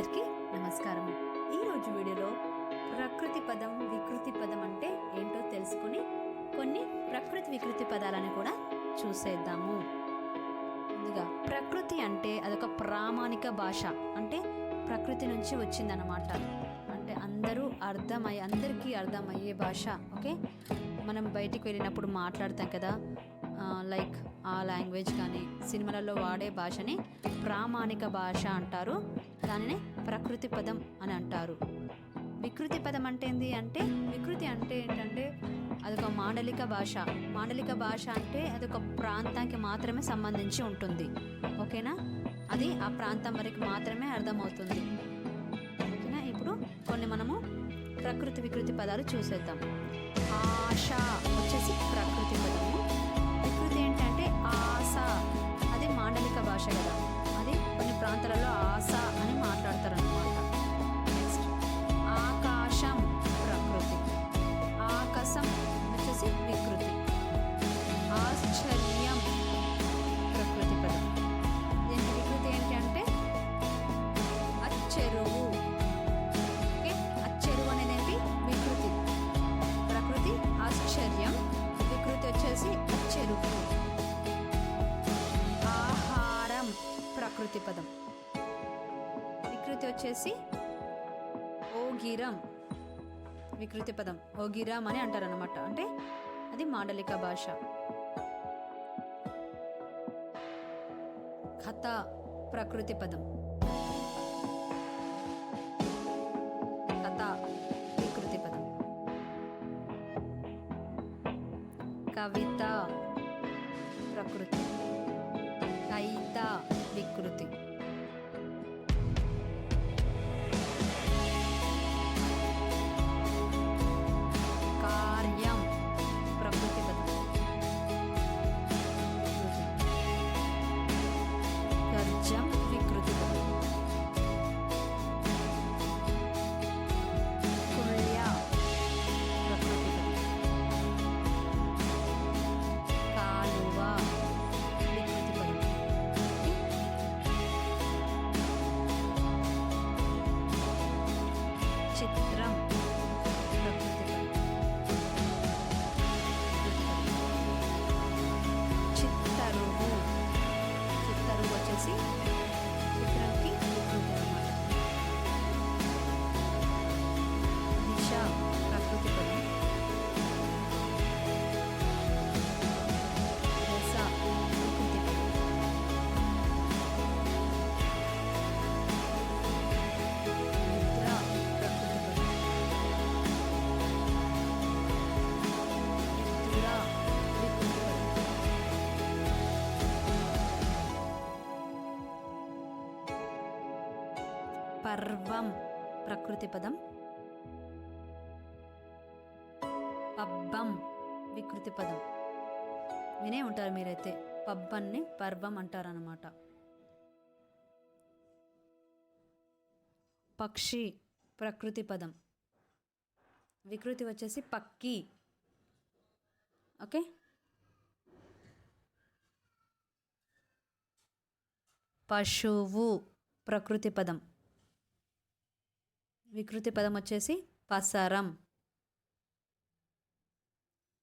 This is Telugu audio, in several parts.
అందరికీ నమస్కారం. ఈరోజు వీడియోలో ప్రకృతి పదం వికృతి పదం అంటే ఏంటో తెలుసుకొని కొన్ని ప్రకృతి వికృతి పదాలను కూడా చూసేద్దాము. ముందుగా ప్రకృతి అంటే అదొక ప్రామాణిక భాష. అంటే ప్రకృతి నుంచి వచ్చిందనమాట అంటే అందరూ అర్థమయ్యే అందరికీ అర్థమయ్యే భాష. ఓకే? మనం బయటికి వెళ్ళినప్పుడు మాట్లాడతాం కదా. లైక్ ఆ లాంగ్వేజ్ కానీ సినిమాలలో వాడే భాషని ప్రామాణిక భాష అంటారు. దానిని ప్రకృతి పదం అని అంటారు. వికృతి పదం అంటే ఏంది అంటే వికృతి అంటే ఏంటంటే అదొక మాండలిక భాష. మాండలిక భాష అంటే అదొక ప్రాంతానికి మాత్రమే సంబంధించి ఉంటుంది. ఓకేనా? అది ఆ ప్రాంతం వరకు మాత్రమే అర్థమవుతుంది. ఓకేనా? ఇప్పుడు కొన్ని మనము ప్రకృతి వికృతి పదాలు చూసేద్దాం. ఆశ అచ్చెరువు ఆహారం ప్రకృతి పదం. వికృతి వచ్చేసి ఓగిరం. వికృతి పదం ఓగిరం అని అంటారు అనమాట అంటే అది మాండలిక భాష. కథ ప్రకృతి పదం. కథ వికృతి పదం. కవిత. が来る。泣いたびっく See? పర్వం. ప్రకృతి పదం. పబ్బం. వికృతి పదం. వినే ఉంటారు మీరైతే. పబ్బన్ని పర్వం అంటారనమాట పక్షి. ప్రకృతి పదం. వికృతి వచ్చేసి పక్కి. ఓకే? పశువు. ప్రకృతి పదం. వికృతి పదం వచ్చేసి పసరం.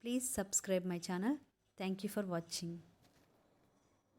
Please subscribe my channel thank you for watching